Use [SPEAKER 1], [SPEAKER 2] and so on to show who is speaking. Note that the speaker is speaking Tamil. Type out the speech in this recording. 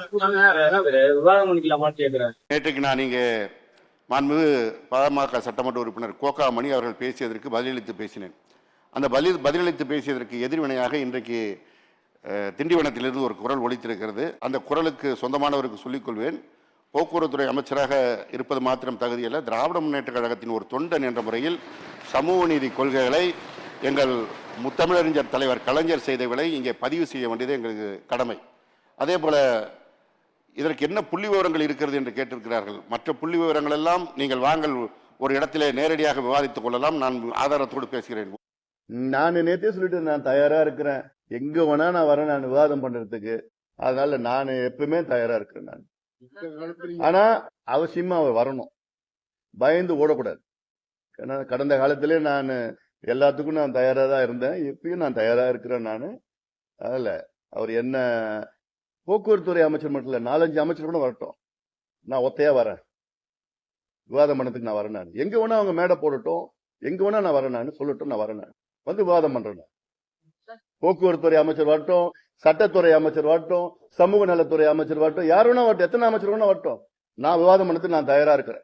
[SPEAKER 1] நேற்றுக்கு
[SPEAKER 2] நேற்றைக்கு நான் இங்கே மாண்புமிகு பாமக சட்டமன்ற உறுப்பினர் கோகாமணி அவர்கள் பேசியதற்கு பதிலளித்து பேசினேன். அந்த பதில் பதிலளித்து பேசியதற்கு எதிர்வினையாக இன்றைக்கு திண்டிவனத்திலிருந்து ஒரு குரல் ஒழித்திருக்கிறது அந்த குரலுக்கு சொந்தமானவருக்கு சொல்லிக்கொள்வேன். போக்குவரத்துறை அமைச்சராக இருப்பது மாத்திரம் தகுதியல்ல. திராவிட முன்னேற்ற கழகத்தின் ஒரு தொண்டன் என்ற முறையில் சமூக நீதி கொள்கைகளை எங்கள் முத்தமிழறிஞர் தலைவர் கலைஞர் செய்தவர்களை இங்கே பதிவு செய்ய வேண்டியது எங்களுக்கு கடமை. அதே போல் இதற்கு என்ன புள்ளி விவரங்கள் இருக்கிறது என்று கேட்டிருக்கிறார்கள். மற்ற புள்ளி விவரங்கள் எல்லாம் நீங்கள் வாங்கள் ஒரு இடத்திலே நேரடியாக விவாதித்துக் கொள்ளலாம். நான் ஆதாரத்தோடு பேசுகிறேன்.
[SPEAKER 3] நான் நேத்தே சொல்லிட்டு நான் தயாரா இருக்கிறேன். எங்க வேணா நான் வரேன் நான் விவாதம் பண்றதுக்கு. அதனால நான் எப்பவுமே தயாரா இருக்கிறேன் நான். ஆனா அவசியமா அவர் வரணும். பயந்து ஓடக்கூடாது. ஏன்னா கடந்த காலத்திலே நான் எல்லாத்துக்கும் நான் தயாரா தான் இருந்தேன். எப்பயும் நான் தயாரா இருக்கிறேன் நான். அதில் அவர் என்ன போக்குவரத்துறை அமைச்சர் மட்டும் இல்ல நாலஞ்சு அமைச்சர் கூட வரட்டும். நான் ஒத்தையா வரேன். விவாதம் பண்ணதுக்கு நான் வரேன் நான். எங்க வேணா அவங்க மேடை போடட்டும். எங்க வேணா நான் வரேன் நான். சொல்லட்டும் நான் வரேன் நான். வந்து விவாதம் பண்றேன் போக்குவரத்துறை அமைச்சர் வரட்டும் சட்டத்துறை அமைச்சர் வரட்டும் சமூக நலத்துறை அமைச்சர் வரட்டும் யார் வேணா வரட்டும். எத்தனை அமைச்சர் வேணா வரட்டும். நான் விவாதம் பண்ணதுக்கு நான் தயாரா இருக்கிறேன்.